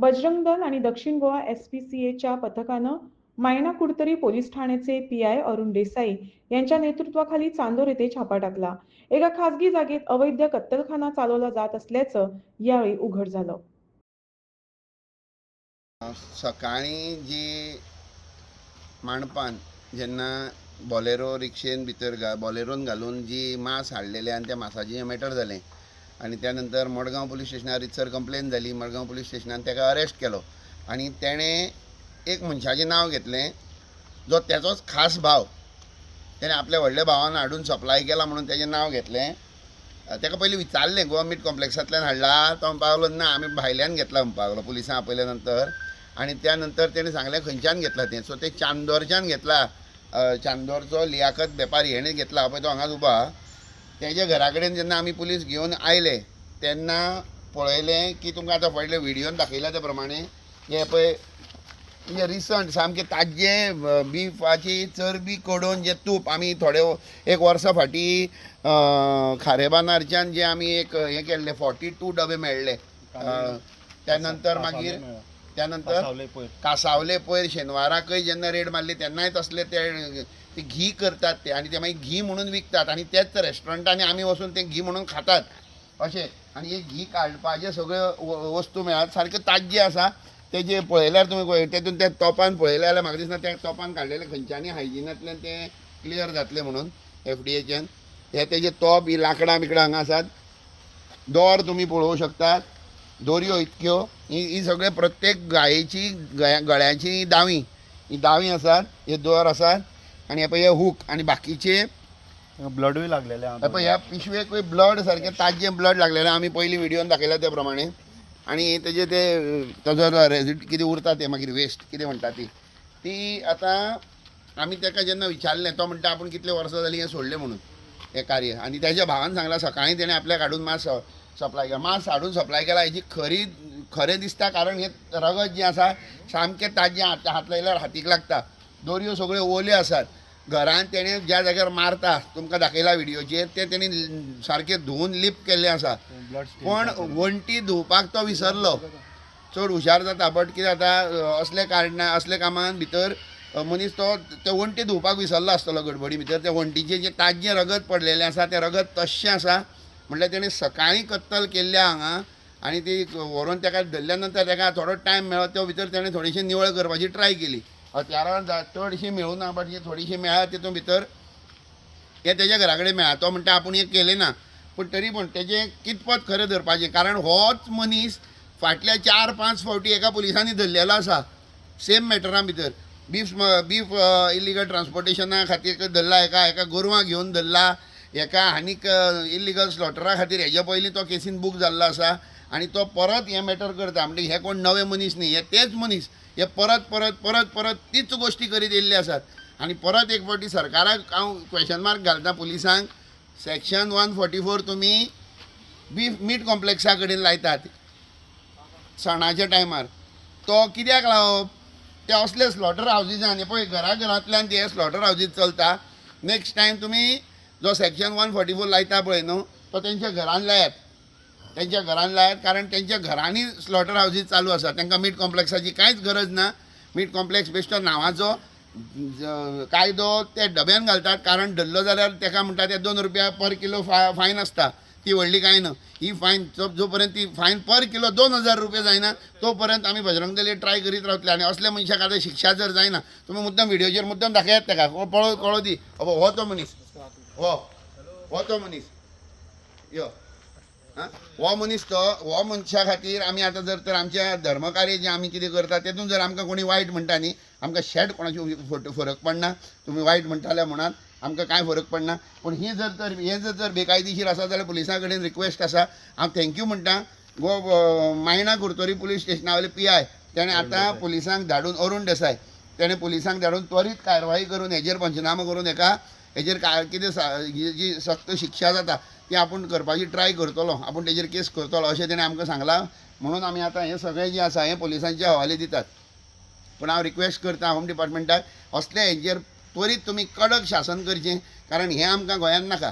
बजरंग दल आणि दक्षिण Goa S P C एच्या पथकानं मायना कुडतरी पोलीस ठाण्याचे पी आय अरुण देसाई यांच्या नेतृत्वाखाली चांदोर येथे छापा टाकला. एका खासगी जागेत अवैध कत्तलखाना चालवला जात असल्याचं यावेळी उघड झालं. सकाळी जी मांडपान जेन्ना बॉलेरो रिक्षेन भितर बॉलेरोन घालून जी मास हाडलेले आनी त्या मासाचें मॅटर जालें आनी त्या नंतर मडगांव पुलीस स्टेशनार रितसर कंप्लेन जाली मडगांव पुलीस स्टेशनान ताका अरेस्ट केलो. आनी तेणें एक मनशाचें नांव घेतलें. जो तेचोच खास भाव तेणें आपल्या व्हडल्या भावान हाडून सप्लाय केला म्हणून तेजें नांव घेतलें. ताका पयलीं विचारलें गोवा मीट कॉम्प्लेक्सांतल्यान हाडला तो म्हणपाक लागलो ना आमी भायल्यान घेतला म्हणपाक लागलो पुलिसां आपयल्या नंतर आनी त्या नंतर तेणें सांगलें खंयच्यान घेतला तें? सो तें चांदोरच्यान घेतला. चांदोरचो लियाकत वेपारी हेणें घेतला. पळय तो हांगाच उबा आहा. तेजे घरा कडेन जेन्ना आमी पुलीस घेवन आयले तेन्ना पळयलें की तुमकां आतां फुडले व्हिडियोन दाखयल्या त्या प्रमाणे. हे पळय म्हणजे रिसंट सामकें ताजें बिफाची चरबी कडोवन जें तूप आमी थोडे एक वर्सा फाटी खारेबानारच्यान जे आमी एक हें केल्लें फोर्टी टू डबे मेळ्ळे त्या नंतर मागीर त्या नंतर कासावले पयर शेनवाराकय जेन्ना रेड मारली तेन्नाय तसले ते ते घी करतात ते. आनी ते मागीर घी म्हणून विकतात. आनी तेच रेस्टॉरंटांनी आमी वचून ते घी म्हणून खातात. अशें आनी हे घी काडपाचे सगळ्यो वस्तू मेळात सारक्यो ताज्जे आसा तेजे पळयल्यार तुमी तेतून त्या तोपान पळयलें जाल्यार म्हाका दिसना त्या तोपान काडलेले खंयच्यानी हायजिनांतल्यान ते क्लियर जातले म्हणून एफ डी एच्यान हे तेजे तोप ही लांकडां बिकडां हांगा आसात दोर तुमी पळोवं शकतात. दोरयो इतक्यो ही ही सगळे प्रत्येक गायेची गळ्या गळ्याची दावी. ही दावी आसात हे दोर आसात आनी हे पळय हे हूक आनी बाकीचे ब्लडूय लागलेले हे पळय ह्या पिशवेक ब्लड सारकें ताजें ब्लड लागलेलें. आमी पयलीं व्हिडियोन दाखयल्या त्या प्रमाणे आनी तेजे ते ताजो रेजिड कितें उरता ते मागीर वेस्ट कितें म्हणटा ती. ती आतां आमी ताका जेन्ना विचारलें तो म्हणटा आपूण कितले वर्सां जालीं हें सोडलें म्हणून हें कार्य. आनी तेज्या भावान सांगलां सकाळीं तेणें आपल्याक हाडून मास सप्लाय केला. मास हाडून सप्लाय केला. हेजी खरी खरें दिसता कारण हें रगत जें आसा सामकें ताजें हात लायल्यार हातीक लागता. दोरयो सगळ्यो ओल्यो आसात घरान तेणें ज्या जाग्यार मारता तुमकां दाखयला व्हिडियोचेर ते तेणी सारकें धुवन लिप केल्लें आसा. पण वण्टी धुवपाक तो विसरलो. चड हुशार जाता बट कितें जाता असले कारणां असले कामान भितर मनीस तो ते वण्टी धुवपाक विसरलो आसतलो गडबडी भितर त्या वण्टीचें जें ताजें रगत पडलेलें आसा तें रगत तश्शें आसा. म्हणल्यार तेणें सकाळीं कत्तल केल्ल्या हांगा आनी ती व्हरून ताका धरल्या नंतर ताका थोडो टायम मेळ्ळो तो भितर ताणें थोडीशी निवळ करपाची ट्राय केली. हत्यारां चडशीं मेळूं ना बट जी थोडीशी मेळ्ळा तितून भितर हे तेज्या घरा कडेन मेळ्ळा तो म्हणटा आपूण हें केलें ना पूण तरी पूण तेजें कितपत खरें धरपाचें कारण होच मनीस फाटल्या चार पांच फावटी एका पुलिसांनी धरलेलो आसा सेम मॅटरा भितर. बीफ बीफ इलिगल ट्रान्सपोर्टेशना खातीर धरला एका एका गोरवां घेवन धरला एका आनीक इलिगल स्लॉटरा खातीर हेज्या पयलीं तो केसीन बूक जाल्लो आसा आनी तो परत हें मॅटर करता. म्हणजे हे कोण नवे मनीस न्ही हे तेच मनीस. हे परत परत परत परत तीच गोश्टी करीत येयल्ले आसात आनी परत एक फावटी सरकाराक हांव क्वेश्चन मार्क घालता पुलिसांक सेक्शन वन फोर्टी फोर तुमी बीफ मीट कॉम्प्लेक्सा कडेन लायतात. सणाच्या टायमार तो कित्याक लावप? ते असले स्लॉटर हावजीसान हे पळय घरा घरांतल्यान ते स्लॉटर हावजीस चलता. नेक्स्ट टायम तुमी जो सेक्शन वन फोर्टी फोर लायता पळय न्हू तो तेंच्या घरान लायात तेंच्या घरान लायात कारण तेंच्या घरांनी स्लॉटर हावजीस चालू आसा तांकां मीट कॉम्प्लेक्साची कांयच गरज ना. मीट कॉम्प्लेक्स बेश्टो नांवाचो कायदो ते डब्यान घालतात. कारण धरलो जाल्यार ताका म्हणटा ते दोन रुपया पर किलो फा फायन आसता ती व्हडली कांय ना ही फायन जो जो पर्यंत ती फायन पर किलो दोन हजार रुपया जायना तो पर्यंत आमी बजरंग दली ट्राय करीत रावतले आनी असल्या मनशाक आतां शिक्षा जर जायना तुमी मुद्दम व्हिडिओचेर मुद्दम दाखयात ताका हो पळो कळो दी हो हो तो मनीस हो हो तो मनीस यो. हो? मनीस तो हो मनशा खातीर आमी आतां जर तर आमच्या धर्मकार्य जें आमी कितें करता तेतून जर आमकां कोणी वायट म्हणटा न्ही आमकां शेट कोणाची फरक पडना. तुमी वायट म्हणटाले म्हणात आमकां कांय फरक पडना? पूण ही जर तर हे जर तर बेकायदेशीर आसा जाल्यार पुलिसां कडेन रिक्वेस्ट आसा हांव थँक्यू म्हणटा. गो मायणा कुर्तोरी पुलीस स्टेशनावयले पी आय तेणें आतां पुलिसांक धाडून अरुण देसाय. तेणें पुलिसांक धाडून त्वरीत कारवाई करून हेजेर पंचनामा करून हेका हेजेर काय कितें जी सक्त शिक्षा जाता ती आपूण करपाची ट्राय करतलो. आपूण तेजेर केस करतलो अशें तेणें आमकां सांगलां. म्हणून आमी आतां हें सगळें जें आसा हें पुलिसांचे हवाले दितात. पूण हांव रिक्वेस्ट करता होम डिपार्टमेंटाक असले हेजेर त्वरीत तुमी कडक शासन करचें कारण हें आमकां गोंयांत नाका.